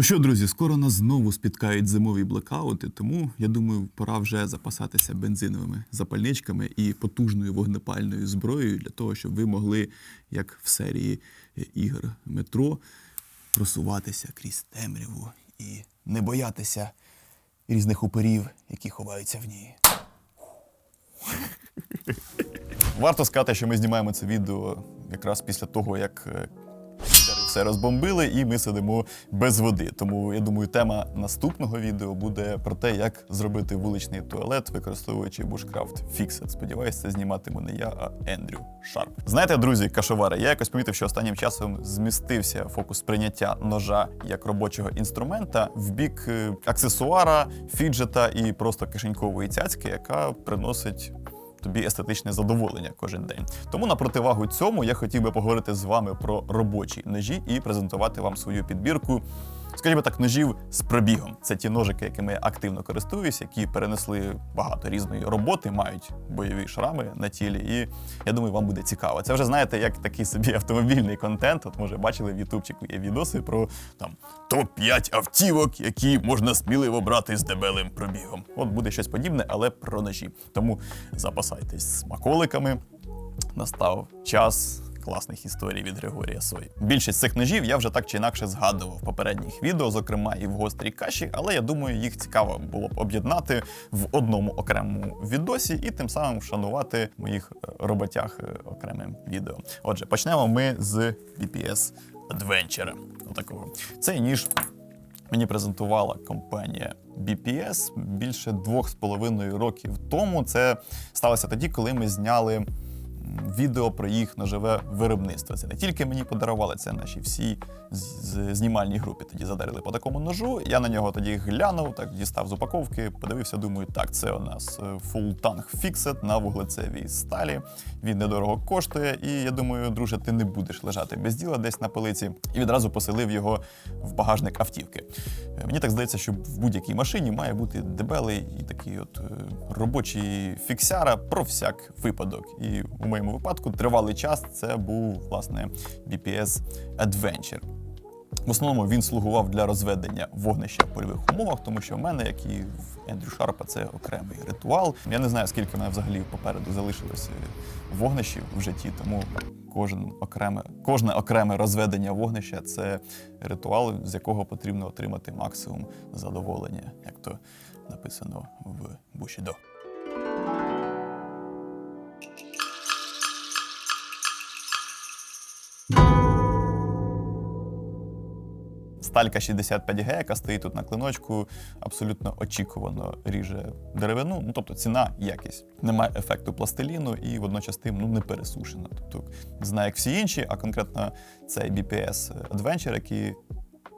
Ну що, друзі, скоро нас знову спіткають зимові блекаути, тому я думаю, пора вже запасатися бензиновими запальничками і потужною вогнепальною зброєю для того, щоб ви могли, як в серії ігор метро, просуватися крізь темряву і не боятися різних уперів, які ховаються в ній. Варто сказати, що ми знімаємо це відео якраз після того, як е, все розбомбили, і ми сидимо без води. Тому я думаю, тема наступного відео буде про те, як зробити вуличний туалет, використовуючи Bushcraft Fixit. Сподіваюся, зніматиму не я, а Ендрю Шарп. Знаєте, друзі, кашовари, я якось помітив, що останнім часом змістився фокус сприйняття ножа як робочого інструмента в бік е, аксесуара, фіджета і просто кишенькової цяцьки, яка приносить тобі естетичне задоволення кожен день. Тому на противагу цьому я хотів би поговорити з вами про робочі ножі і презентувати вам свою підбірку. Скажімо так, ножів з пробігом. Це ті ножики, якими я активно користуюсь, які перенесли багато різної роботи, мають бойові шрами на тілі. І я думаю, вам буде цікаво. Це вже знаєте, як такий собі автомобільний контент. От може бачили в Ютубчику є відоси про там топ-5 автівок, які можна сміливо брати з дебелим пробігом. От буде щось подібне, але про ножі. Тому запасайтесь смаколиками. Настав час класних історій від Григорія Сої. Більшість цих ножів я вже так чи інакше згадував в попередніх відео, зокрема і в гострій каші, але я думаю, їх цікаво було б об'єднати в одному окремому відосі і тим самим вшанувати моїх е, роботях е, окремим відео. Отже, почнемо ми з BPS Adventure. Отакого. Цей ніж Мені презентувала компанія BPS більше двох з половиною років тому. Це сталося тоді, коли ми зняли відео про їх ножове виробництво. Це не тільки мені подарували, це наші всі знімальні групи тоді задарили по такому ножу. Я на нього тоді глянув, так дістав з упаковки, подивився, думаю, так, це у нас е, Full Tank Fixed на вуглецевій сталі. Він недорого коштує, і я думаю, друже, ти не будеш лежати без діла десь на полиці. І відразу поселив його в багажник автівки. Е, Мені так здається, що в будь-якій машині має бути дебелий і такий от е, робочий фіксяра про всяк випадок. І у моєму випадку тривалий час це був власне BPS Adventure. В основному він слугував для розведення вогнища в польових умовах, тому що в мене, як і в Ендрю Шарпа, це окремий ритуал. Я не знаю, скільки в мене взагалі попереду залишилося вогнищів в житті, тому кожен окреме, кожне окреме розведення вогнища це ритуал, з якого потрібно отримати максимум задоволення, як то написано в Бушідо. Сталька 65G, яка стоїть тут на клиночку, абсолютно очікувано ріже деревину. Ну тобто ціна, якість. Немає ефекту пластиліну і водночас тим ну, не пересушена. Тобто не знаю, як всі інші, а конкретно цей BPS Adventure, який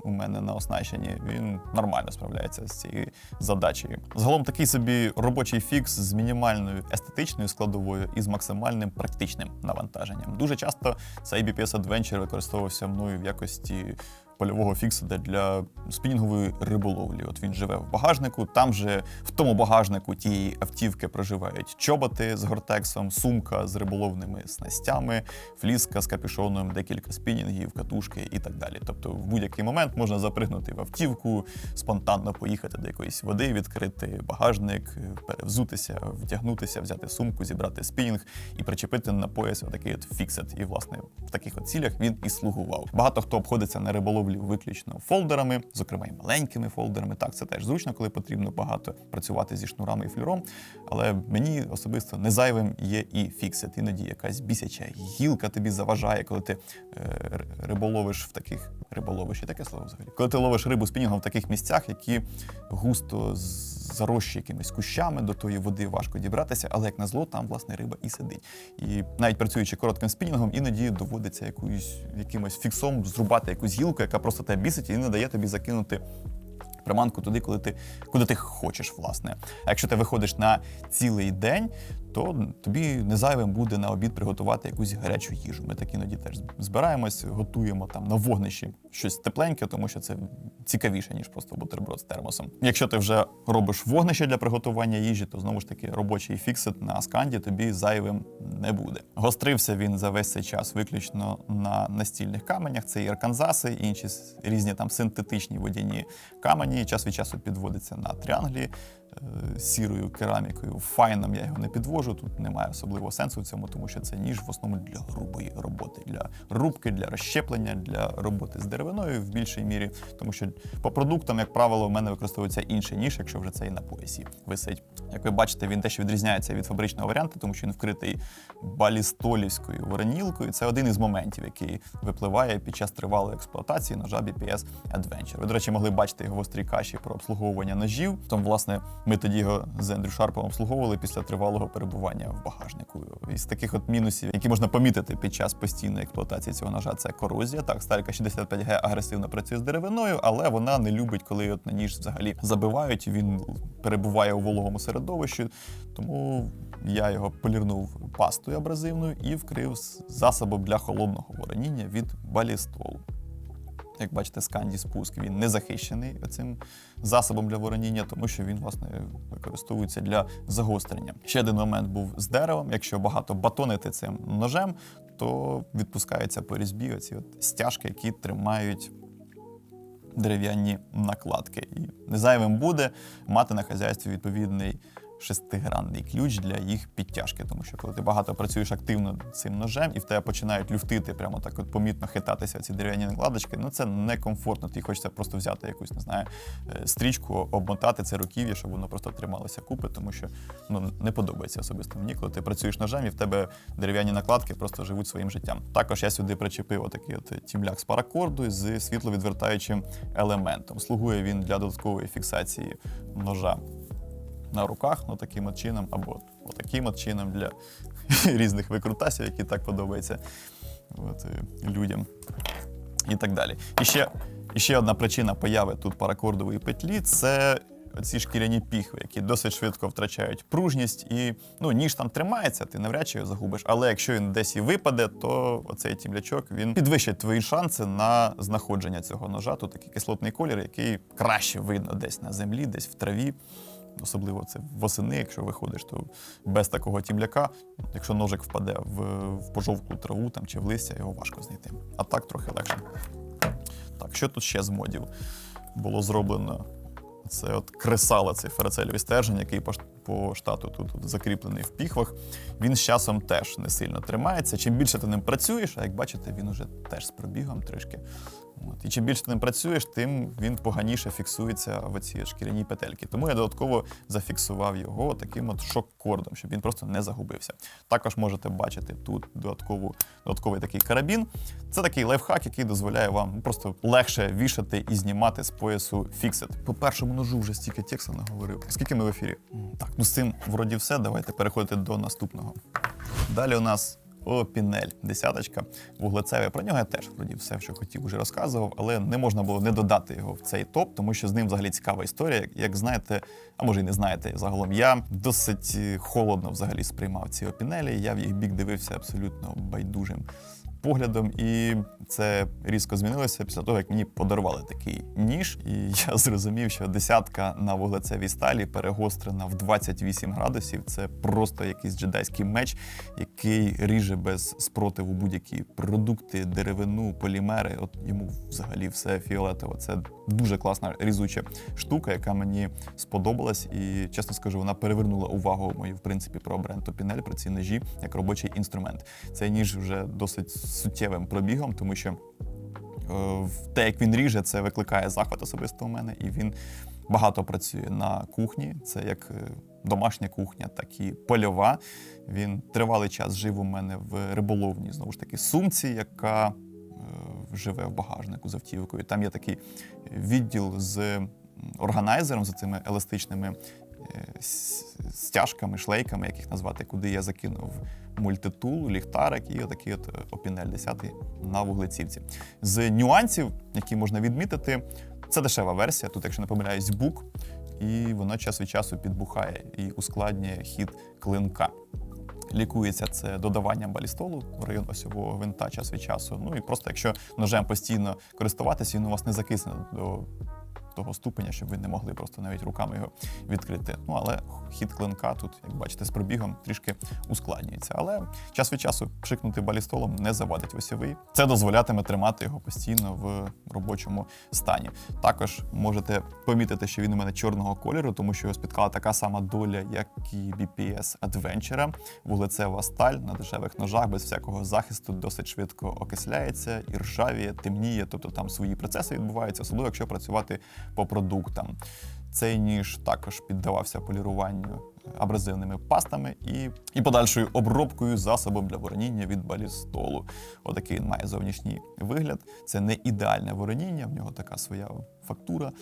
у мене на оснащенні, він нормально справляється з цією задачею. Загалом такий собі робочий фікс з мінімальною естетичною складовою і з максимальним практичним навантаженням. Дуже часто цей BPS Adventure використовувався мною в якості польового фіксида для спінінгової риболовлі. От він живе в багажнику. Там же в тому багажнику тієї автівки проживають чоботи з гортексом, сумка з риболовними снастями, фліска з капюшоном, декілька спінінгів, катушки і так далі. Тобто, в будь-який момент можна запригнути в автівку, спонтанно поїхати до якоїсь води, відкрити багажник, перевзутися, вдягнутися, взяти сумку, зібрати спінінг і причепити на пояс отакий от фіксет. І власне в таких от цілях він і слугував. Багато хто обходиться на риболовлі виключно фолдерами, зокрема і маленькими фолдерами. Так, це теж зручно, коли потрібно багато працювати зі шнурами і флюром. Але мені особисто не зайвим є і фіксет. Іноді якась бісяча гілка тобі заважає, коли ти е, риболовиш в таких риболовиш, є таке слово взагалі. Коли ти ловиш рибу спінінгом в таких місцях, які густо зарощі якимись кущами, до тої води важко дібратися, але як назло, там власне риба і сидить. І навіть працюючи коротким спінінгом, іноді доводиться якоюсь якимось фіксом зрубати якусь гілку, яка просто тебе бісить і не дає тобі закинути приманку туди, коли ти, куди ти хочеш, власне. А якщо ти виходиш на цілий день, то тобі не зайвим буде на обід приготувати якусь гарячу їжу. Ми так іноді теж збираємось, готуємо там на вогнищі щось тепленьке, тому що це цікавіше, ніж просто бутерброд з термосом. Якщо ти вже робиш вогнище для приготування їжі, то знову ж таки робочий фіксит на сканді тобі зайвим не буде. Гострився він за весь цей час виключно на настільних каменях. Це і арканзаси, і інші різні там синтетичні водяні камені. Час від часу підводиться на тріанглі сірою керамікою. Файном я його не підвожу. Тут немає особливого сенсу в цьому, тому що це ніж в основному для грубої роботи, для рубки, для розщеплення, для роботи з деревиною в більшій мірі. Тому що по продуктам, як правило, в мене використовується інший ніж, якщо вже це і на поясі висить. Як ви бачите, він дещо відрізняється від фабричного варіанту, тому що він вкритий балістолівською воронілкою. Це один із моментів, який випливає під час тривалої експлуатації ножа BPS Adventure. Ви, до речі, могли бачити його в острій каші про обслуговування ножів. Там, власне, ми тоді його з Ендрю Шарпом обслуговували після тривалого перебування в багажнику. Із таких от мінусів, які можна помітити під час постійної експлуатації цього ножа, це корозія. Так, сталька 65G агресивно працює з деревиною, але вона не любить, коли от на ніж взагалі забивають. Він перебуває у вологому середовищі. Тому я його полірнув пастою абразивною і вкрив засобом для холодного вороніння від балістолу. Як бачите, сканді спуск він не захищений цим засобом для вороніння, тому що він власне використовується для загострення. Ще один момент був з деревом. Якщо багато батонити цим ножем, то відпускаються по різьбі оці от стяжки, які тримають дерев'яні накладки. І незайвим буде мати на хазяйстві відповідний шестигранний ключ для їх підтяжки. Тому що коли ти багато працюєш активно цим ножем і в тебе починають люфтити, прямо так от помітно хитатися ці дерев'яні накладочки, ну це некомфортно. Тобі хочеться просто взяти якусь, не знаю, е, стрічку, обмотати це руків'я, щоб воно просто трималося купи, тому що ну не подобається особисто мені, коли ти працюєш ножем і в тебе дерев'яні накладки просто живуть своїм життям. Також я сюди причепив отакий от тімляк з паракорду з світловідвертаючим елементом. Слугує він для додаткової фіксації ножа на руках, ну таким от чином, або отаким от чином для різних викрутасів, які так подобаються от, е, людям. І так далі. І ще, і ще одна причина появи тут паракордової петлі це ці шкіряні піхви, які досить швидко втрачають пружність, і ну, ніж там тримається, ти навряд чи його загубиш. Але якщо він десь і випаде, то оцей тімлячок він підвищить твої шанси на знаходження цього ножа. Тут такий кислотний колір, який краще видно десь на землі, десь в траві. Особливо це восени, якщо виходиш, то без такого тімляка, якщо ножик впаде в, в пожовклу траву там, чи в листя, його важко знайти. А так трохи легше. Так, що тут ще з модів було зроблено? Це от кресало, цей ферацельовий стержень, який по, штату тут, тут закріплений в піхвах. Він з часом теж не сильно тримається. Чим більше ти ним працюєш, а як бачите, він уже теж з пробігом трішки. От. І чим більше ти ним працюєш, тим він поганіше фіксується в оці шкіряні петельки. Тому я додатково зафіксував його таким от шок-кордом, щоб він просто не загубився. Також можете бачити тут додаткову, додатковий такий карабін. Це такий лайфхак, який дозволяє вам просто легше вішати і знімати з поясу фіксит. По першому ножу вже стільки тексту наговорив. Скільки ми в ефірі? Так, ну з цим вроді все. Давайте переходити до наступного. Далі у нас Опінель, десяточка, вуглецевий. Про нього я теж вроді все, що хотів, вже розказував, але не можна було не додати його в цей топ, тому що з ним взагалі цікава історія. Як, як знаєте, а може і не знаєте, загалом я досить е, холодно взагалі сприймав ці опінелі. Я в їх бік дивився абсолютно байдужим поглядом, і це різко змінилося після того, як мені подарували такий ніж. І я зрозумів, що десятка на вуглецевій сталі перегострена в 28 градусів. Це просто якийсь джедайський меч, який ріже без спротиву будь-які продукти, деревину, полімери. От йому взагалі все фіолетово. Це дуже класна різуча штука, яка мені сподобалась, і чесно скажу, вона перевернула увагу мою в принципі про бренд Топінель, про ці ножі як робочий інструмент. Цей ніж вже досить суттєвим пробігом, тому що е, те, як він ріже, це викликає захват особисто у мене, і він багато працює на кухні. Це як е, домашня кухня, так і польова. Він тривалий час жив у мене в риболовній, знову ж таки, сумці, яка е, живе в багажнику з автівкою. Там є такий відділ з органайзером, з цими еластичними стяжками, шлейками, як їх назвати, куди я закинув мультитул, ліхтарик і отакий от е, опінель 10 на вуглецівці. З нюансів, які можна відмітити, Це дешева версія. Тут, якщо не помиляюсь, бук, і воно час від часу підбухає і ускладнює хід клинка. Лікується це додаванням балістолу в район осьового гвинта час від часу. Ну і просто якщо ножем постійно користуватися, він у вас не закисне до того ступеня, щоб ви не могли просто навіть руками його відкрити. Ну але хід клинка тут, як бачите, з пробігом трішки ускладнюється. Але час від часу пшикнути балістолом не завадить осьовий. Це дозволятиме тримати його постійно в робочому стані. Також можете помітити, що він у мене чорного кольору, тому що його спіткала така сама доля, як і BPS Adventure. Вуглецева сталь на дешевих ножах без всякого захисту досить швидко окисляється і ржавіє, темніє, тобто там свої процеси відбуваються, особливо якщо працювати по продуктам. Цей ніж також піддавався поліруванню абразивними пастами і, і подальшою обробкою засобом для вороніння від балістолу. Отакий він має зовнішній вигляд. Це не ідеальне вороніння, в нього така своя фактура.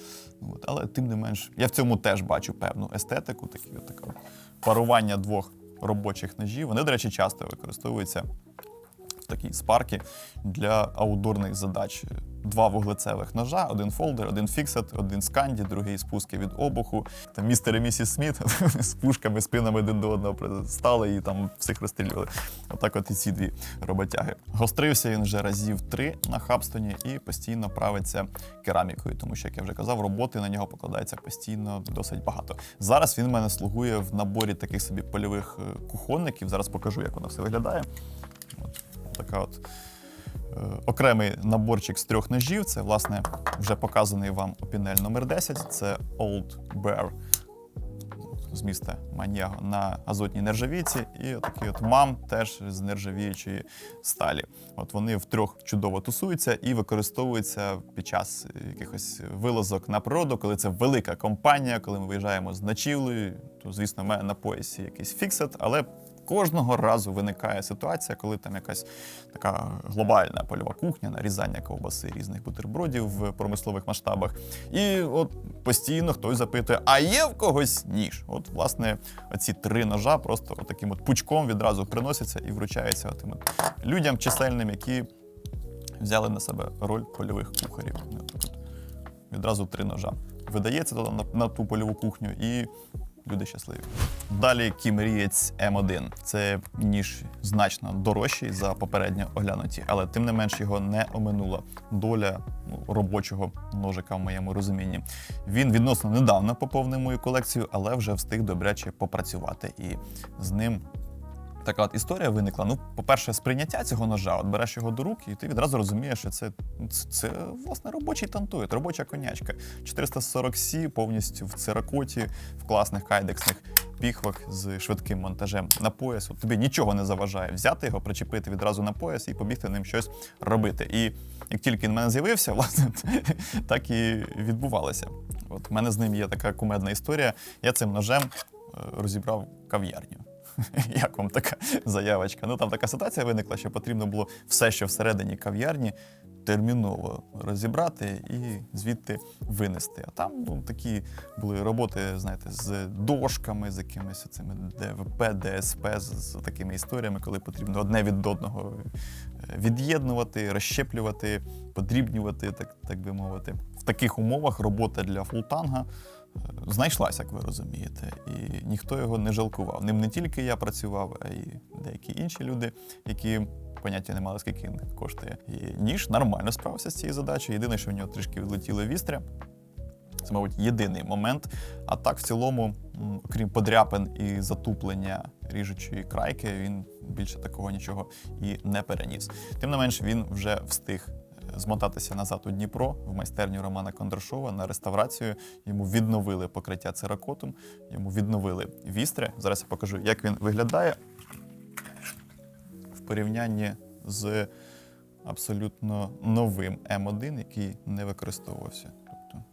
От. Але тим не менш, я в цьому теж бачу певну естетику, такі, от, таке парування двох робочих ножів. Вони, до речі, часто використовуються в такій спарки для аудорних задач. Два вуглецевих ножа, один фолдер, один фіксет, один сканді, другий спуски від обуху. Там містер і місіс Сміт з пушками, спинами один до одного стали і там всіх розстрілювали. Отак, от і ці дві роботяги. Гострився він вже разів три на Хабстоні і постійно правиться керамікою, тому що, як я вже казав, роботи на нього покладається постійно досить багато. Зараз він в мене слугує в наборі таких собі польових е, кухонників. Зараз покажу, як воно все виглядає. От така от. Е, Окремий наборчик з трьох ножів. Це, власне, вже показаний вам опінель номер 10 Це Old Bear з міста Маньяго на азотній нержавійці. І такий от мам теж з нержавіючої сталі. От вони втрьох чудово тусуються і використовуються під час якихось вилазок на природу, коли це велика компанія, коли ми виїжджаємо з ночівлею, то, звісно, в мене на поясі якийсь фіксет, але кожного разу виникає ситуація, коли там якась така глобальна польова кухня, нарізання ковбаси різних бутербродів в промислових масштабах. І от постійно хтось запитує: а є в когось ніж? От, власне, оці три ножа просто таким от пучком відразу приносяться і вручаються отим от людям чисельним, які взяли на себе роль польових кухарів. Відразу три ножа. Видається туди на, на ту польову кухню і люди щасливі. Далі Кімрієць М1. Це ніж значно дорожчий за попередньо оглянуті, але тим не менш його не оминула доля ну, робочого ножика в моєму розумінні. Він відносно недавно поповнив мою колекцію, але вже встиг добряче попрацювати і з ним. Така от історія виникла. Ну, по-перше, сприйняття цього ножа, от береш його до рук, і ти відразу розумієш, що це, це, це власне робочий тантует, робоча конячка. 440 сі повністю в циракоті, в класних кайдексних піхвах з швидким монтажем на пояс. От тобі нічого не заважає взяти його, причепити відразу на пояс і побігти ним щось робити. І як тільки він в мене з'явився, власне, так і відбувалося. От в мене з ним є така кумедна історія. Я цим ножем е, розібрав кав'ярню. Як вам така заявочка? Ну там така ситуація виникла, що потрібно було все, що всередині кав'ярні, терміново розібрати і звідти винести. А там ну, такі були роботи, знаєте, з дошками, з якимись цими ДВП, ДСП, з, такими історіями, коли потрібно одне від одного е, від'єднувати, розщеплювати, подрібнювати, так, так би мовити. В таких умовах робота для фултанга знайшлася, як ви розумієте, і ніхто його не жалкував. Ним не тільки я працював, а й деякі інші люди, які поняття не мали, скільки коштує. І ніж нормально справився з цією задачею. Єдине, що в нього трішки відлетіли вістря. Це, мабуть, єдиний момент. А так, в цілому, окрім подряпин і затуплення ріжучої крайки, він більше такого нічого і не переніс. Тим не менш, він вже встиг змотатися назад у Дніпро в майстерню Романа Кондрашова на реставрацію. Йому відновили покриття циракотом, йому відновили вістря. Зараз я покажу, як він виглядає в порівнянні з абсолютно новим М1, який не використовувався. Тобто,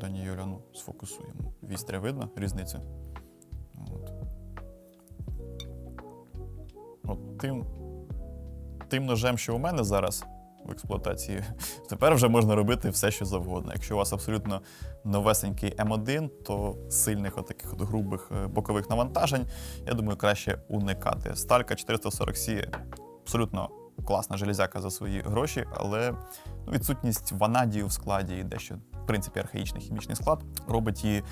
Дані Юля, ну, сфокусуємо. Вістря видно різницю? От. От тим, тим ножем, що у мене зараз в експлуатації, тепер вже можна робити все, що завгодно. Якщо у вас абсолютно новесенький М1, то сильних отаких от грубих е, бокових навантажень, я думаю, краще уникати. Сталька 440 c абсолютно класна железяка за свої гроші, але ну, відсутність ванадію в складі і дещо, в принципі, архаїчний хімічний склад робить її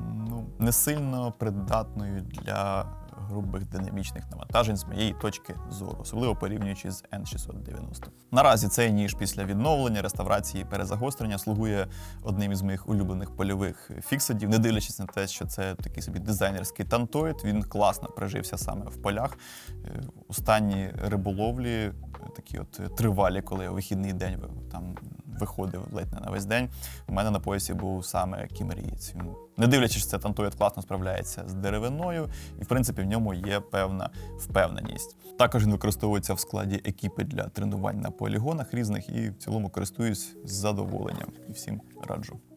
ну, не сильно придатною для грубих динамічних навантажень з моєї точки зору, особливо порівнюючи з N690. Наразі цей ніж після відновлення, реставрації, перезагострення слугує одним із моїх улюблених польових фіксадів, не дивлячись на те, що це такий собі дизайнерський тантоїд. Він класно прижився саме в полях. Е, Останні риболовлі, такі от е, тривалі, коли вихідний день там виходив ледь не на весь день. У мене на поясі був саме кімрієць. Не дивлячись, це тантоїд класно справляється з деревиною, і в принципі в ньому є певна впевненість. Також він використовується в складі екіпи для тренувань на полігонах різних і в цілому користуюсь з задоволенням і всім раджу.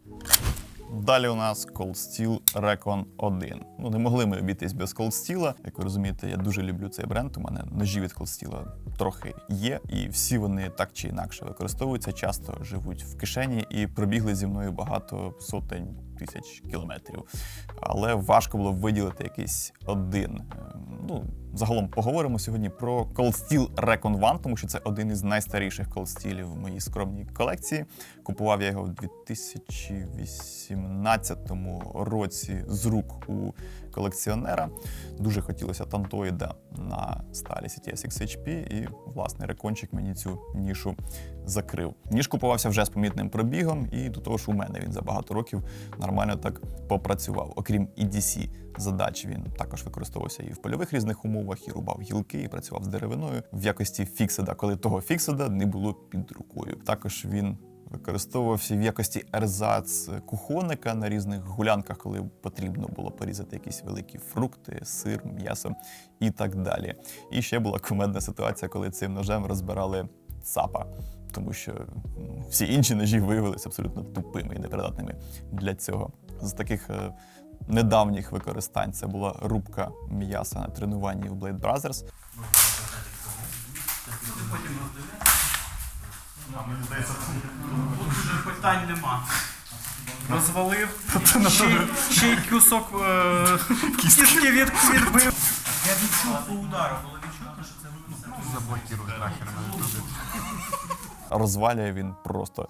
Далі у нас Cold Steel Recon 1. Ну, не могли ми обійтись без Cold Steel. Як ви розумієте, я дуже люблю цей бренд. У мене ножі від Cold Steel трохи є, і всі вони так чи інакше використовуються, часто живуть в кишені і пробігли зі мною багато сотень тисяч кілометрів. Але важко було виділити якийсь один. Ем, Ну, загалом поговоримо сьогодні про Cold Steel Recon One, тому що це один із найстаріших Cold Steel в моїй скромній колекції. Купував я його в 2018 році з рук у колекціонера. Дуже хотілося тантоїда на сталі CTS XHP, і власне рекончик мені цю нішу закрив. Ніж купувався вже з помітним пробігом, і до того ж у мене він за багато років нормально так попрацював. Окрім EDC задач, він також використовувався і в польових різних умовах, і рубав гілки, і працював з деревиною в якості фікседа, коли того фікседа не було під рукою. Також він використовувався в якості ерзац кухонника на різних гулянках, коли потрібно було порізати якісь великі фрукти, сир, м'ясо і так далі. І ще була кумедна ситуація, коли цим ножем розбирали цапа. Тому що ну, всі інші ножі виявилися абсолютно тупими і непридатними для цього. З таких е, недавніх використань це була рубка м'яса на тренуванні в Blade Brothers. Тут вже питань нема. Розвалив, ще, й- ще й кусок е, кістки від, відбив. Я відчув по удару, було відчутно, що це ну, Заблокируй нахер на ютубі. розвалює він просто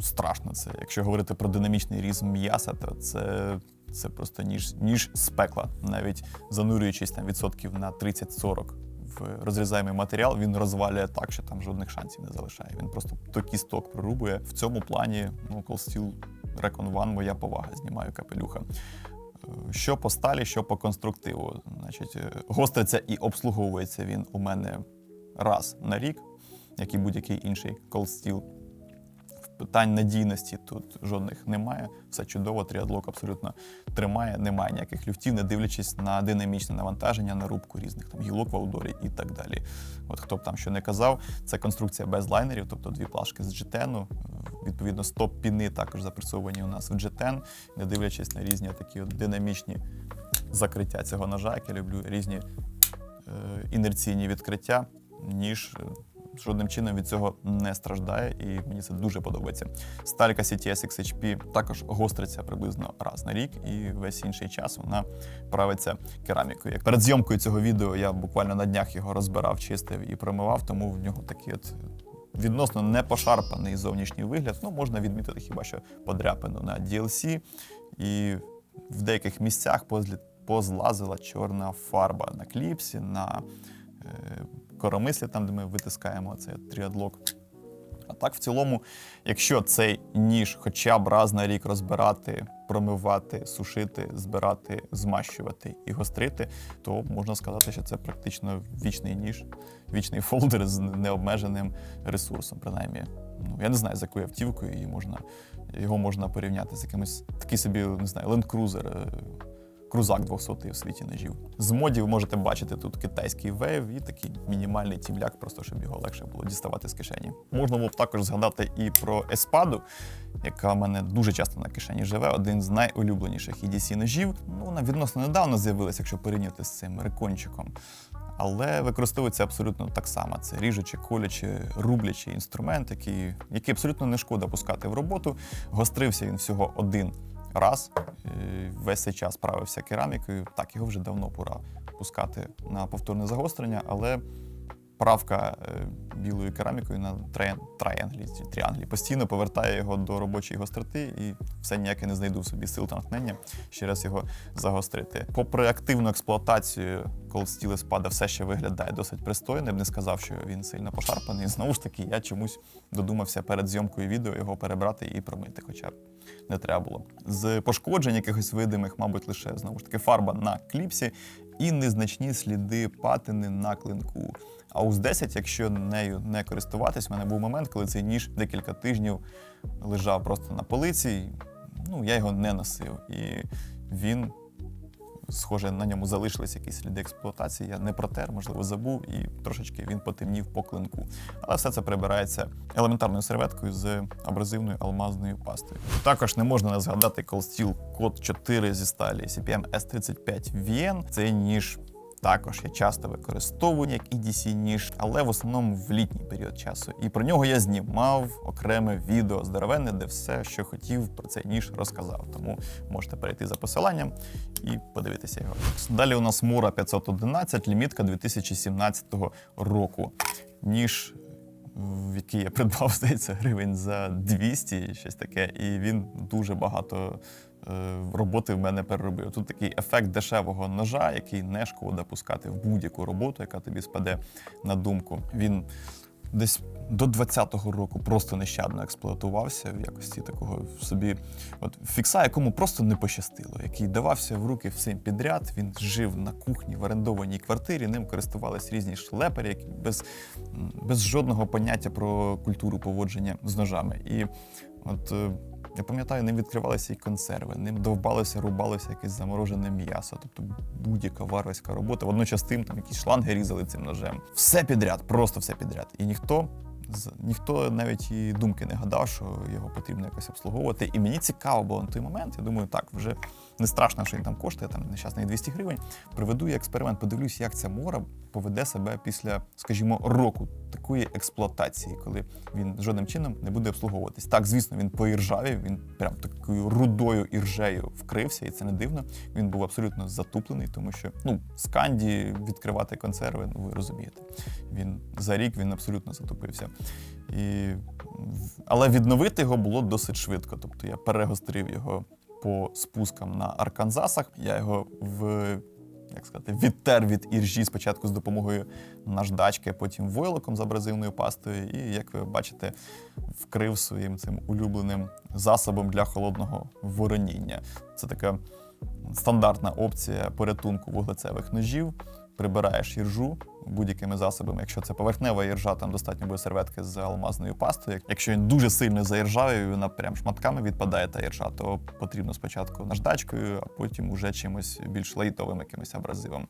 страшно. Це якщо говорити про динамічний різ м'яса, то це, це просто ніж, ніж з пекла. Навіть занурюючись там відсотків на 30-40 в розрізаємий матеріал, він розвалює так, що там жодних шансів не залишає. Він просто до кісток прорубує. В цьому плані ну, Steel Recon One моя повага, знімаю капелюха. Е, Що по сталі, що по конструктиву. Значить, е, гостриться і обслуговується він у мене раз на рік, як і будь-який інший Steel. Питань надійності тут жодних немає. Все чудово, тріадлок абсолютно тримає, немає ніяких люфтів, не дивлячись на динамічне навантаження, на рубку різних там гілок в аудорі і так далі. От хто б там що не казав, це конструкція без лайнерів, тобто дві плашки з джетену. Відповідно, стоп піни також запресовані у нас в джетен, не дивлячись на різні такі от динамічні закриття цього ножа, як я люблю, різні е, інерційні відкриття, ніж е, жодним чином від цього не страждає, і мені це дуже подобається. Сталька CTS XHP також гостриться приблизно раз на рік, і весь інший час вона правиться керамікою. Перед зйомкою цього відео я буквально на днях його розбирав, чистив і промивав, тому в нього такий от. Відносно не пошарпаний зовнішній вигляд, ну можна відмітити хіба що подряпину на DLC, і в деяких місцях позлазила чорна фарба на кліпсі, на е, коромислі, там, де ми витискаємо цей тріадлок. А так, в цілому, якщо цей ніж хоча б раз на рік розбирати, промивати, сушити, збирати, змащувати і гострити, то можна сказати, що це практично вічний ніж, вічний фолдер з необмеженим ресурсом, принаймні. Ну, я не знаю, з якою автівкою її можна, його можна порівняти з якимось такий собі, не знаю, е, крузак 200 в світі ножів. З модів ви можете бачити тут китайський вейв і такий мінімальний тімляк, просто щоб його легше було діставати з кишені. Можна було б також згадати і про еспаду, яка в мене дуже часто на кишені живе. Один з найулюбленіших EDC ножів. Ну, вона відносно недавно з'явилася, якщо порівняти з цим рекончиком. Але використовується абсолютно так само. Це ріжучий, колючий, рублячий інструмент, який, який абсолютно не шкода пускати в роботу. Гострився він всього один раз. Е, Весь цей час правився керамікою. Так, його вже давно пора пускати на повторне загострення, але правка е, білою керамікою на чи тріанглі постійно повертає його до робочої гостроти, і все ніяк я не знайду в собі сил та натхнення ще раз його загострити. Попри активну експлуатацію, Cold Steel Espada все ще виглядає досить пристойно. Б не сказав, що він сильно пошарпаний. Знову ж таки, я чомусь додумався перед зйомкою відео його перебрати і промити, хоча б не треба було. З пошкоджень якихось видимих, мабуть, лише знову ж таки фарба на кліпсі і незначні сліди патини на клинку. А УЗ 10, якщо нею не користуватись, в мене був момент, коли цей ніж декілька тижнів лежав просто на полиці. Ну, я його не носив. І він, схоже, на ньому залишились якісь сліди експлуатації. Я не протер, можливо, забув, і трошечки він потемнів по клинку. Але все це прибирається елементарною серветкою з абразивною алмазною пастою. Також не можна не згадати Cold Steel Code 4 зі сталі CPM S35 VN. Цей ніж також я часто використовую як EDC ніж, але в основному в літній період часу. І про нього я знімав окреме відео здоровенне, де все, що хотів про цей ніж, розказав. Тому можете перейти за посиланням і подивитися його. Далі у нас Мура 511, лімітка 2017 року. Ніж в який я придбав, здається, гривень за 200, щось таке, і він дуже багато роботи в мене переробив. Тут такий ефект дешевого ножа, який не шкода пускати в будь-яку роботу, яка тобі спаде на думку. Він десь до 20-го року просто нещадно експлуатувався в якості такого собі от, фікса, якому просто не пощастило, який давався в руки всім підряд. Він жив на кухні в орендованій квартирі, ним користувались різні шлепери, які без, без жодного поняття про культуру поводження з ножами. І от е, я пам'ятаю, ним відкривалися і консерви, ним довбалося, рубалося якесь заморожене м'ясо, тобто будь-яка варварська робота. Водночас тим там якісь шланги різали цим ножем. Все підряд, просто все підряд. І ніхто. Ніхто навіть і думки не гадав, що його потрібно якось обслуговувати. І мені цікаво було на той момент. Я думаю, так, вже не страшно, що він там коштує, там нещасних 200 гривень. Проведу я експеримент, подивлюсь, як ця мора поведе себе після, скажімо, року такої експлуатації, коли він жодним чином не буде обслуговуватись. Так, звісно, він поіржавів, він прям такою рудою іржею вкрився, і це не дивно. Він був абсолютно затуплений, тому що ну, з канді відкривати консерви, ну ви розумієте. Він за рік він абсолютно затупився. І... Але відновити його було досить швидко. Тобто я перегострив його по спускам на Арканзасах. Я його в як сказати, відтер від іржі спочатку з допомогою наждачки, потім войлоком з абразивною пастою. І, як ви бачите, вкрив своїм цим улюбленим засобом для холодного вороніння. Це така стандартна опція порятунку вуглецевих ножів. Прибираєш іржу будь-якими засобами. Якщо це поверхнева іржа, там достатньо буде серветки з алмазною пастою. Якщо він дуже сильно заіржавий, вона прям шматками відпадає та іржа, то потрібно спочатку наждачкою, а потім уже чимось більш лайтовим якимось абразивом.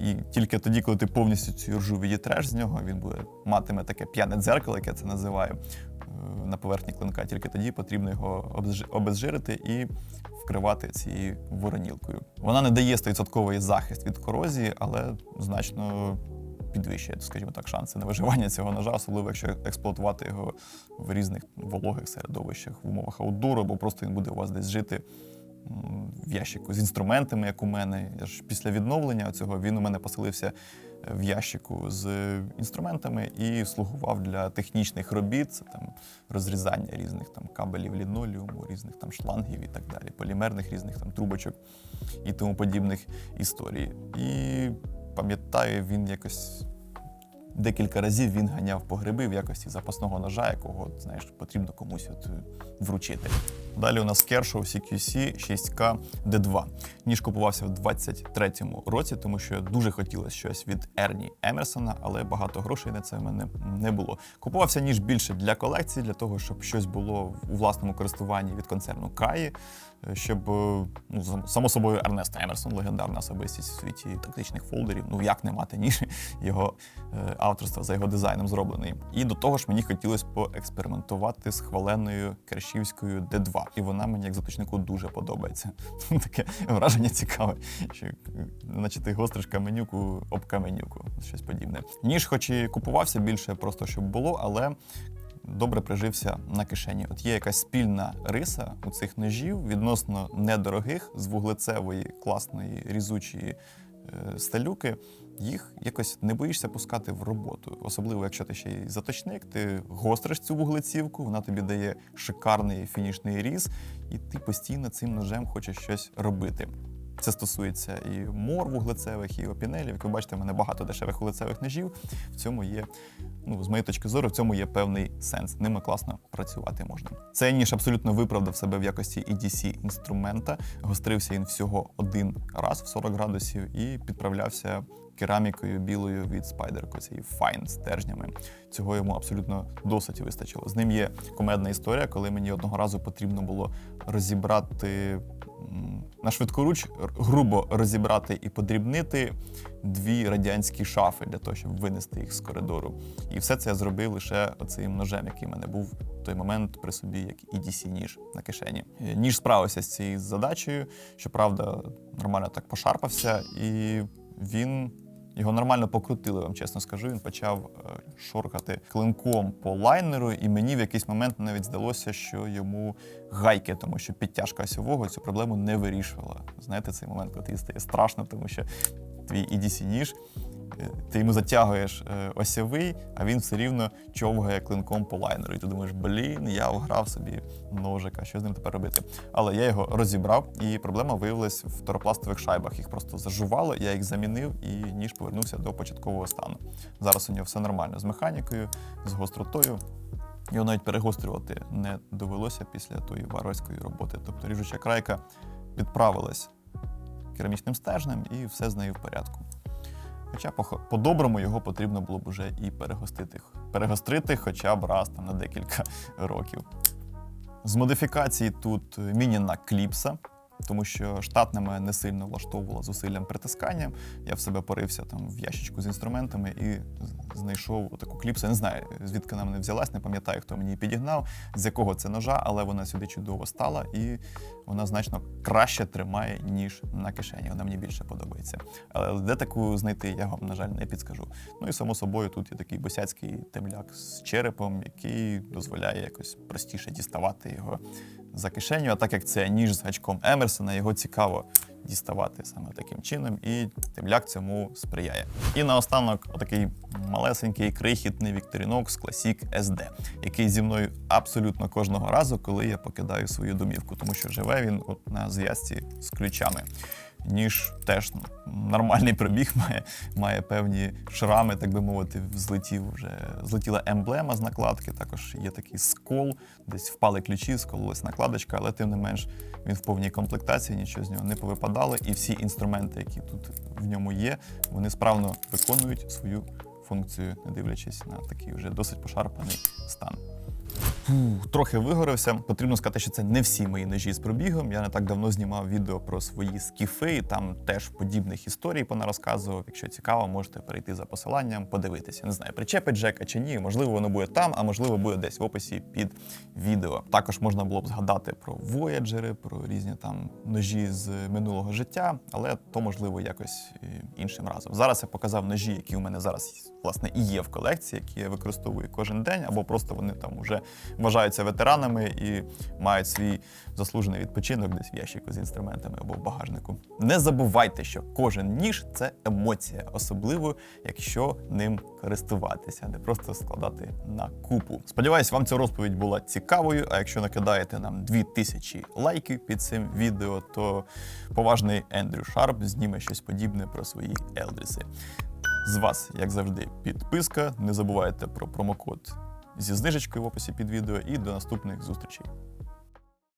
І тільки тоді, коли ти повністю цю іржу відітреш з нього, він буде матиме таке п'яне дзеркало, яке це називаю, на поверхні клинка. Тільки тоді потрібно його обезжирити і вкривати цією воронілкою. Вона не дає 100% захист від корозії, але значно підвищує, скажімо так, шанси на виживання цього ножа, особливо якщо експлуатувати його в різних вологих середовищах, в умовах аутдору, бо просто він буде у вас десь жити в ящику з інструментами, як у мене. Я ж після відновлення цього він у мене поселився в ящику з інструментами і слугував для технічних робіт, це там розрізання різних там кабелів лінолеуму, різних там шлангів і так далі, полімерних різних там трубочок і тому подібних історій. І пам'ятаю, він якось декілька разів він ганяв по гриби в якості запасного ножа, якого знаєш, потрібно комусь от, е, вручити. Далі у нас Kershaw CQC 6K D2. Ніж купувався в 23-му році, тому що дуже хотілося щось від Ерні Емерсона, але багато грошей на це в мене не було. Купувався ніж більше для колекції, для того, щоб щось було у власному користуванні від концерну Каї, щоб е, ну, само собою Ернест Емерсон, легендарна особистість у світі тактичних фолдерів. Ну як не мати ніж його е, авторства за його дизайном зроблений. І до того ж мені хотілося поекспериментувати з хваленою кершівською D2. І вона мені як заточнику дуже подобається. Таке враження цікаве, що е, наче гостриш каменюку об каменюку, щось подібне. Ніж, хоч і купувався більше, просто щоб було, але. Добре прижився на кишені. От є якась спільна риса у цих ножів відносно недорогих з вуглецевої класної різучої е, сталюки. їх якось не боїшся пускати в роботу. Особливо, якщо ти ще й заточник, ти гостриш цю вуглецівку, вона тобі дає шикарний фінішний різ, і ти постійно цим ножем хочеш щось робити. Це стосується і мор вуглецевих, і опінелів. Як ви бачите, в мене багато дешевих вуглецевих ножів. В цьому є, ну, з моєї точки зору, в цьому є певний сенс. Ними класно працювати можна. Цей ніж абсолютно виправдав себе в якості EDC інструмента. Гострився він всього один раз в 40 градусів і підправлявся керамікою білою від Spyderco, цією Fine стержнями. Цього йому абсолютно досить вистачило. З ним є комедна історія, коли мені одного разу потрібно було розібрати на швидкоруч, грубо розібрати і подрібнити дві радянські шафи для того, щоб винести їх з коридору. І все це я зробив лише оцим ножем, який в мене був в той момент при собі, як EDC ніж на кишені. Е, Ніж справився з цією задачею. Щоправда, нормально так пошарпався, і він. Його нормально покрутили, вам чесно скажу. Він почав е, шоркати клинком по лайнеру, і мені в якийсь момент навіть здалося, що йому гайки, тому що підтяжка осьового цю проблему не вирішувала. Знаєте, цей момент, коли тобі стає страшно, тому що твій EDC ніж, е, ти йому затягуєш е, осьовий, а він все рівно човгає клинком по лайнеру. І ти думаєш, блін, я вграв собі ножика, що з ним тепер робити? Але я його розібрав, і проблема виявилась в торопластових шайбах. Їх просто зажувало, я їх замінив, і ніж повернувся до початкового стану. Зараз у нього все нормально з механікою, з гостротою. Його навіть перегострювати не довелося після тої варварської роботи. Тобто ріжуча крайка підправилась керамічним стержнем, і все з нею в порядку. Хоча по- по-доброму його потрібно було б уже і перегостити, перегострити хоча б раз там, на декілька років. З модифікацій тут мініна кліпса, тому що штатна мене не сильно влаштовувала зусиллям притискання. Я в себе порився там в ящичку з інструментами і знайшов таку кліпсу. Не знаю, звідки вона мене взялась, не пам'ятаю, хто мені її підігнав, з якого це ножа, але вона сюди чудово стала і вона значно краще тримає, ніж на кишені. Вона мені більше подобається. Але де таку знайти, я вам, на жаль, не підскажу. Ну і само собою тут є такий босяцький темляк з черепом, який дозволяє якось простіше діставати його за кишеню. А так як це ніж з гачком Емерсона, його цікаво діставати саме таким чином, і темляк цьому сприяє. І наостанок, отакий малесенький крихітний Victorinox Classic SD, який зі мною абсолютно кожного разу, коли я покидаю свою домівку, тому що живе він от на зв'язці з ключами. Ніж теж нормальний пробіг має, має певні шрами, так би мовити, злетів вже злетіла емблема з накладки. Також є такий скол, десь впали ключі, скололась накладочка, але тим не менш він в повній комплектації, нічого з нього не повипадало. І всі інструменти, які тут в ньому є, вони справно виконують свою функцію, не дивлячись на такий вже досить пошарпаний стан. Фух, трохи вигорився. Потрібно сказати, що це не всі мої ножі з пробігом. Я не так давно знімав відео про свої скіфи, і там теж подібних історій понарозказував. Якщо цікаво, можете перейти за посиланням, подивитися. Не знаю, причепить Джека чи ні. Можливо, воно буде там, а можливо, буде десь в описі під відео. Також можна було б згадати про вояджери, про різні там ножі з минулого життя, але то можливо якось е, іншим разом. Зараз я показав ножі, які у мене зараз власне і є в колекції, які я використовую кожен день, або просто вони там вже вважаються ветеранами і мають свій заслужений відпочинок десь в ящику з інструментами або в багажнику. Не забувайте, що кожен ніж це емоція, особливо якщо ним користуватися, не просто складати на купу. Сподіваюсь, вам ця розповідь була цікавою. А якщо накидаєте нам 2000 лайків під цим відео, то поважний Ендрю Шарп зніме щось подібне про свої елдріси. З вас, як завжди, підписка. Не забувайте про промокод зі знижечкою в описі під відео і до наступних зустрічей.